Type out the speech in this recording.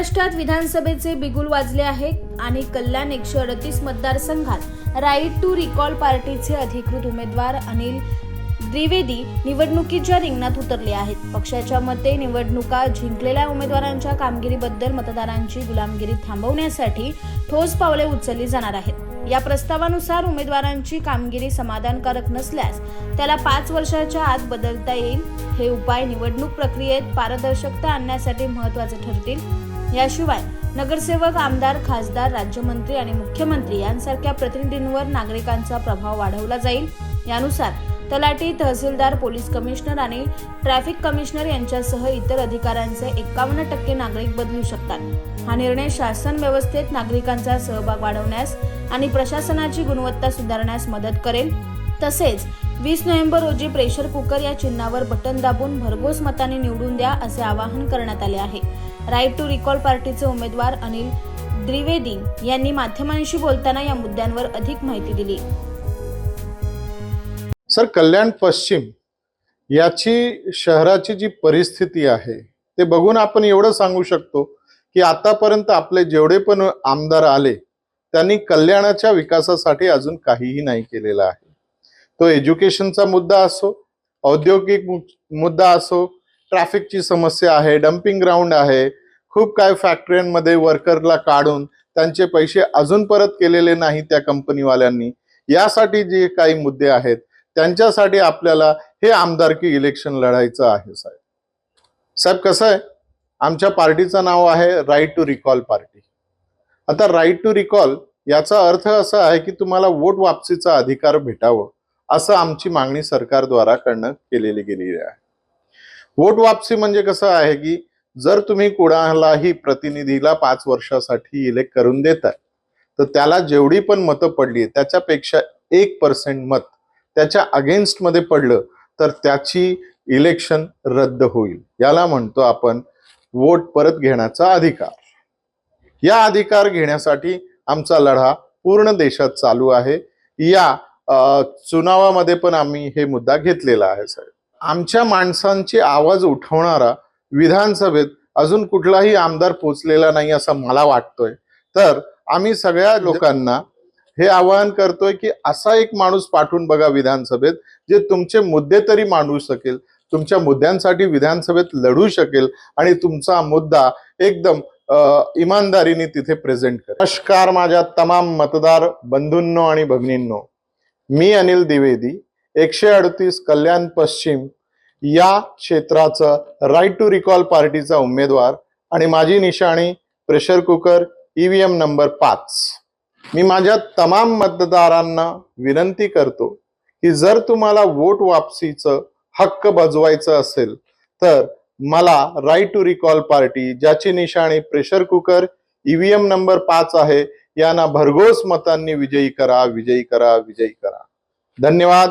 महाराष्ट्रात विधानसभेचे बिगुल वाजले आहे आणि कल्याण एकशे अडतीस मतदारसंघात राईट टू रिकॉल पार्टीचे अधिकृत उमेदवार अनिल द्विवेदी निवडणुकीच्या रिंगणात उतरले आहेत पक्षाच्या मते निवडणुका जिंकलेल्या उमेदवारांच्या कामगिरीबद्दल मतदारांची गुलामगिरी थांबवण्यासाठी ठोस पावले उचलली जाणार आहेत. या प्रस्तावानुसार उमेदवारांची कामगिरी समाधानकारक नसल्यास त्याला पाच वर्षाच्या आत बदलता येईल. हे उपाय निवडणूक प्रक्रियेत पारदर्शकता आणण्यासाठी महत्त्वाचे ठरतील. याशिवाय नगरसेवक आमदार खासदार राज्यमंत्री आणि मुख्यमंत्री यांसारख्या प्रतिनिधींवर नागरिकांचा प्रभाव वाढवला जाईल. यानुसार तलाठी तहसीलदार पोलीस कमिशनर आणि ट्रॅफिक कमिशनर यांच्यासह इतर अधिकाऱ्यांचे एकावन्न टक्के नागरिक बदलू शकतात. हा निर्णय शासन व्यवस्थेत नागरिकांचा सहभाग वाढवण्यास आणि प्रशासनाची गुणवत्ता सुधारण्यास मदत करेल. तसेच वीस नोव्हेंबर रोजी प्रेशर कुकर या चिन्हावर बटन दाबून भरघोस मताने निवडून द्या असे आवाहन करण्यात आले आहे. राईट टू रिकॉल पार्टीचे उमेदवार अनिल द्विवेदी यांनी माध्यमांशी बोलताना या मुद्द्यांवर अधिक माहिती दिली. सर कल्याण पश्चिम याची शहराची जी परिस्थिती आहे ते बघून आपण एवढं सांगू शकतो की आतापर्यंत आपले जेवढे पण आमदार आले त्यांनी कल्याणाच्या विकासासाठी अजून काहीही नाही केलेलं आहे. तो एज्युकेशनचा मुद्दा असो औद्योगिक मुद्दा असो ट्रॅफिकची समस्या आहे डम्पिंग ग्राउंड आहे खूप काय फॅक्टरीमध्ये वर्करला काढून त्यांचे पैसे अजून परत केलेले नाही त्या कंपनीवाल्यांनी. यासाठी जे काही मुद्दे आहेत त्यांच्यासाठी आपल्याला हे आमदारकी इलेक्शन लढायचं आहे साहेब. साहेब कसं आहे? आमच्या पार्टीचं नाव आहे राईट टू रिकॉल पार्टी आता राईट टू रिकॉल याचा अर्थ असा आहे की तुम्हाला वोट वापसीचा अधिकार भेटावं असं आमची मागणी सरकारद्वारा करणं केलेली गेलेली आहे. वोट वापसी म्हणजे कसं आहे की जर तुम्ही कुणालाही प्रतिनिधीला पाच वर्षासाठी इलेक्ट करून देताय तर त्याला जेवढी पण मतं पडली त्याच्यापेक्षा एक पर्सेंट मत त्याच्या अगेन्स्टमध्ये पडलं तर त्याची इलेक्शन रद्द होईल. याला म्हणतो आपण वोट परत घेण्याचा अधिकार. या अधिकार घेण्यासाठी आमचा लढा पूर्ण देशात चालू आहे. या चुनावामध्ये पण आम्ही हे मुद्दा घेतलेला आहे साहेब. आमच्या माणसांची आवाज उठवणारा विधानसभेत अजून कुठलाही आमदार पोचलेला नाही असं मला वाटतोय. तर आम्ही सगळ्या लोकांना हे आवाहन करतोय की असा एक माणूस पाठवून बघा विधानसभेत जे तुमचे मुद्दे तरी मांडू शकेल तुमच्या मुद्द्यांसाठी विधानसभेत लढू शकेल आणि तुमचा मुद्दा एकदम इमानदारीने तिथे प्रेझेंट करेल. नमस्कार माझ्या तमाम मतदार बंधूंनो आणि भगिनींनो. मी अनिल द्विवेदी एकशे अडतीस कल्याण पश्चिम या क्षेत्राचं राईट टू रिकॉल पार्टीचा उमेदवार आणि माझी निशाणी प्रेशर कुकर ईव्हीएम नंबर पाच. मी माझ्या तमाम मतदारांना विनंती करतो की जर तुम्हाला वोट वापसीचं हक्क बजवायचं असेल तर मला राईट टू रिकॉल पार्टी ज्याची निशाणी प्रेशर कुकर ईव्हीएम नंबर पाच आहे यांना भरघोस मतांनी विजयी करा विजयी करा विजयी करा. धन्यवाद.